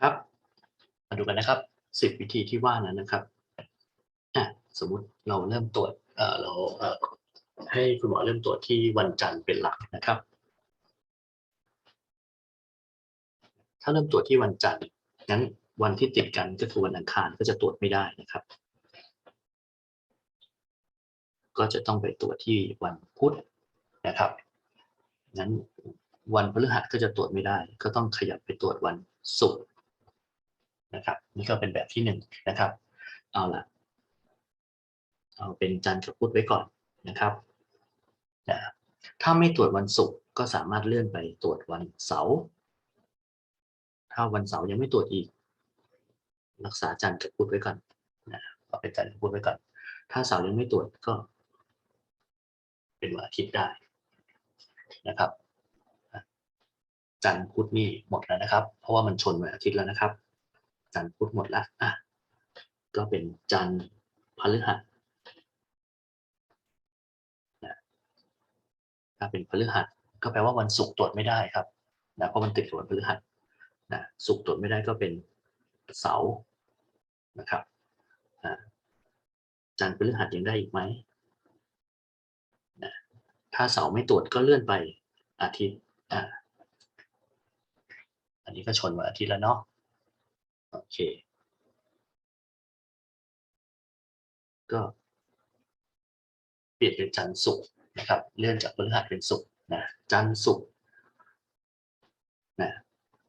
ครับ มาดูกันนะครับสิบวิธีที่ว่านั้นนะครับอะสมมุติเราเริ่มตรวจเอ่อเราเอ่อให้คุณหมอเริ่มตรวจที่วันจันทร์เป็นหลักนะครับ ถ้าเริ่มตรวจที่วันจันทร์งั้นวันที่ติดกันก็คือวันอังคารก็จะตรวจไม่ได้นะครับ ก็จะต้องไปตรวจที่วันพุธนะครับงั้นวันพฤหัสก็จะตรวจไม่ได้ ก็ต้องขยับไปตรวจวันศุกร์ นะครับ นี่ก็เป็นแบบที่หนึ่งนะครับ เอาละเอาเป็นจันทร์กับพุธไว้ก่อนนะครับถ้าไม่ตรวจวันศุกร์ก็สามารถเลื่อนไปตรวจวันเสาร์ถ้าวันเสาร์ยังไม่ตรวจอีก รักษาจันทร์กับพุธไว้ก่อนนะเอาเป็นจันทร์กับพุธไว้ก่อน ถ้าเสาร์ยังไม่ตรวจก็ เป็นวันอาทิตย์ได้นะครับจันทร์พุธนี่หมดแล้วนะครับ เพราะว่ามันชนวันอาทิตย์แล้วนะครับ จันทร์พุธหมดแล้วอะก็เป็นจันทร์พฤหัสนะถ้าเป็นพฤหัสก็แปลว่าวันศุกร์ตรวจไม่ได้ครับนะเพราะมันติดกับวันพฤหัสนะศุกร์ตรวจไม่ได้ก็เป็นเสาร์นะครับอ่าจันทร์พฤหัสยังได้อีกไหมนะถ้าเสาร์ไม่ตรวจก็เลื่อนไปอาทิตย์อ่าอันนี้ก็ชนวันอาทิตย์แล้วเนาะ โอเค ก็เปลี่ยนเป็นจันทร์ศุกร์นะครับ เลื่อนจากพฤหัสเป็นศุกร์นะจันทร์ศุกร์นะ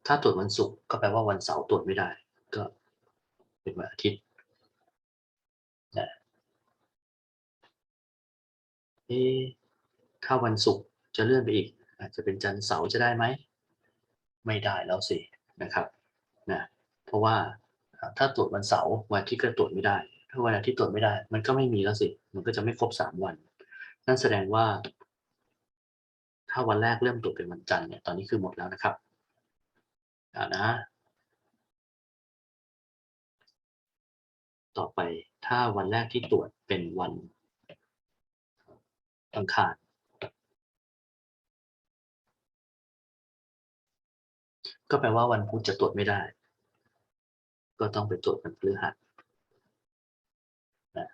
ถ้าตรวจวันศุกร์ก็แปลว่าวันเสาร์ตรวจไม่ได้ ก็เป็นวันอาทิตย์นะเอ๊ถ้าวันศุกร์จะเลื่อนไปอีก อาจจะเป็นจันทร์เสาร์จะได้ไหม ไม่ได้แล้วสินะครับนะ เพราะว่าถ้าตรวจวันเสาร์วันทิตย์ก็ตรวจไม่ได้ ถ้าวันอาทิตย์ตรวจไม่ได้ มันก็ไม่มีแล้วสิ มันก็จะไม่ครบสามวัน นั่นแสดงว่า ถ้าวันแรกเริ่มตรวจเป็นวันจันทร์เนี่ยตอนนี้คือหมดแล้วนะครับอานะ ต่อไปถ้าวันแรกที่ตรวจเป็นวันอังคารก็แปลว่าวันพุธจะตรวจไม่ได้ ก็ต้องไปตรวจวันพฤหัสนะ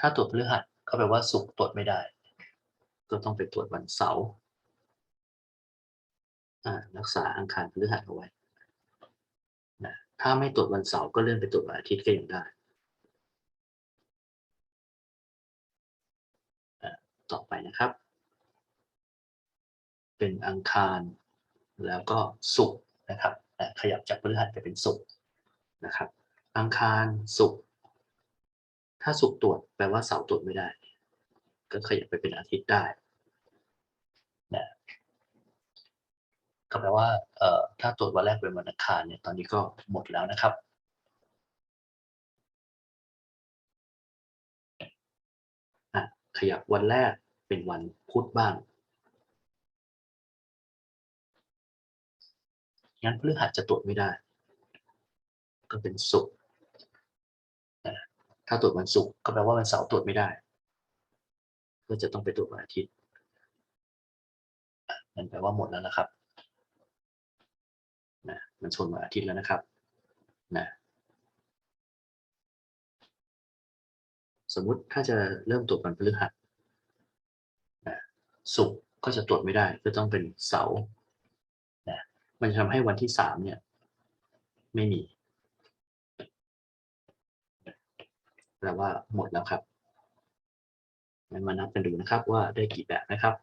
ถ้าตรวจพฤหัสก็แปลว่าศุกตรวจไม่ได้ ก็ต้องไปตรวจวันเสาร์รักษาอังคารพฤหัสเอาไว้นะถ้าไม่ตรวจวันเสาร์ก็เลื่อนไปตรวจวันอาทิตย์ก็ยังได้ ต่อไปนะครับ เป็นอังคารแล้วก็ศุกร์นะครับ ขยับจากพฤหัสไปเป็นศุกร์นะครับ อังคารศุกร์ถ้าศุกร์ตรวจแปลว่าเสาร์ตรวจไม่ได้ ก็ขยับไปเป็นอาทิตย์ได้นะก็แปลว่าเอ่อถ้าตรวจวันแรกเป็นวันอังคารเนี่ยตอนนี้ก็หมดแล้วนะครับขยับวันแรกเป็นวันพุธบ้าง งั้นพฤหัสจะตรวจไม่ได้ ก็เป็นศุกร์ถ้าตรวจวันศุกร์ก็แปลว่าวันเสาร์ตรวจไม่ได้ ก็จะต้องไปตรวจวันอาทิตย์นั่นแปลว่าหมดแล้วนะครับนะมันชนวันอาทิตย์แล้วนะครับนะสมมุติถ้าจะเริ่มตรวจวันพฤหัสนะศุกร์ก็จะตรวจไม่ได้ ก็ต้องเป็นเสาร์ มันจะทำให้วันที่สามเนี่ย ไม่มีแปลว่าหมดแล้วครับงั้นมานับกันดูนะครับว่าได้กี่แบบนะครับ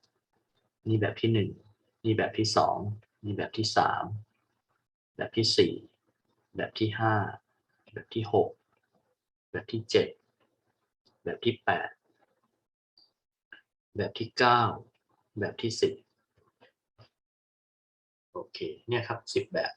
นี่แบบที่หนึ่งนี่แบบที่สองนี่แบบที่สามแบบที่สี่แบบที่ห้าแบบที่หกแบบที่เจ็ดแบบที่แปดแบบที่เก้าแบบที่สิบ โอเค เนี่ยครับสิบแบบ